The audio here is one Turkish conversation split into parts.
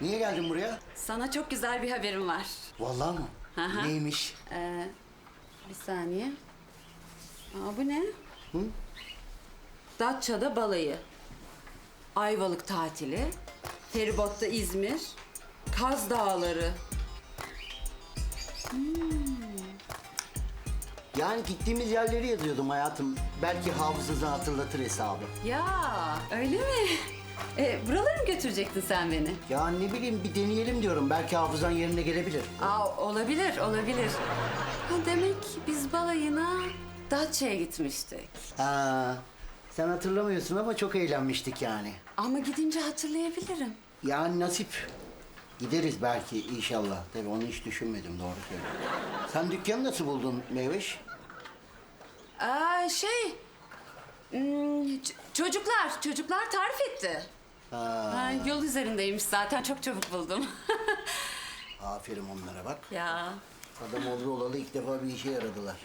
Niye geldin buraya? Sana çok güzel bir haberim var. Vallahi mı? Hı. Neymiş? Ee, bir saniye. Aa, bu ne? Hı? Datça'da balayı. Ayvalık tatili. Feribotta İzmir. Kaz Dağları. Yani gittiğimiz yerleri yazıyordum hayatım. Belki hafızanı hatırlatır hesabı. Ya öyle mi? Ee, buralara mı götürecektin sen beni? Ya ne bileyim bir deneyelim diyorum. Belki hafızan yerine gelebilir. Aa, olabilir, olabilir. Ha, demek biz balayına Datça'ya gitmiştik. Ha, sen hatırlamıyorsun ama çok eğlenmiştik yani. Ama gidince hatırlayabilirim. Yani nasip. Gideriz belki inşallah. Tabii onu hiç düşünmedim doğru söylüyorsun. Sen dükkanı nasıl buldun Meyveş? Aa, şey... hmm, çocuklar, çocuklar tarif etti. Ha, Ha, yol üzerindeymiş zaten, çok çabuk buldum. aferin onlara bak. ya, Adam oldu olalı ilk defa bir işe yaradılar.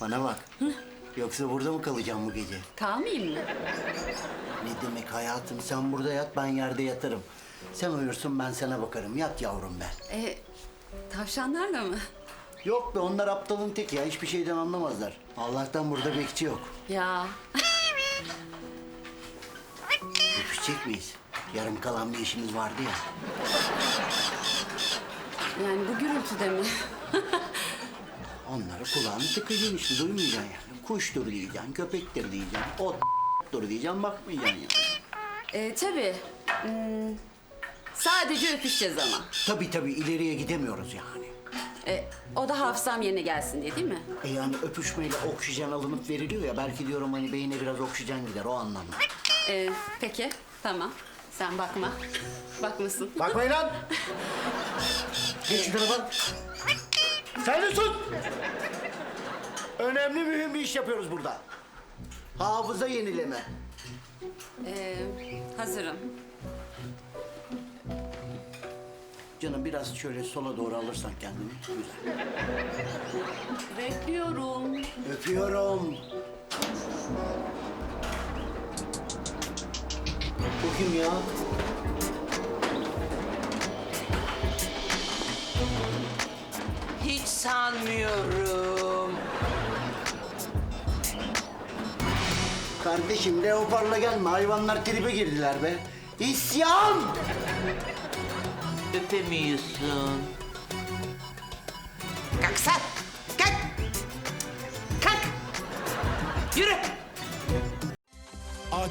Bana bak. Yoksa burada mı kalacağım bu gece? kalmayayım mı? Ne demek hayatım sen burada yat ben yerde yatarım. Sen uyursun ben sana bakarım. Yat yavrum ben. E, tavşanlarla mı? Yok be onlar aptalın tek ya hiçbir şeyden anlamazlar. Allah'tan burada bekçi yok. Ya, Öpüşecek miyiz? Yarım kalan bir işimiz vardı ya. yani bu gürültüde mi? Onları kulağını tıkayacaksın işte duymayacaksın yani. Kuştur diyeceksin, köpektir diyeceksin, ottur diyeceksin bakmayacaksın yani. E, tabii. Hmm, sadece öpüşeceğiz ama. Tabii tabii ileriye gidemiyoruz yani. E, o da hafızam yerine gelsin diye değil mi? E yani öpüşmeyle oksijen alınıp veriliyor ya belki diyorum hani beyine biraz oksijen gider o anlamda. E, peki, tamam. Sen bakma. Bakmasın. Bakmayın lan! Geç şu tarafa. Sen de sus! Önemli mühim bir iş yapıyoruz burada. Hafıza yenileme. E, hazırım. Canım biraz şöyle sola doğru alırsan kendini. Güzel. Bekliyorum. Öpüyorum. Kim ya? Hiç sanmıyorum. Kardeşim leoparla gelme. Hayvanlar tribe girdiler be. İsyan! Öpemiyorsun. Kalk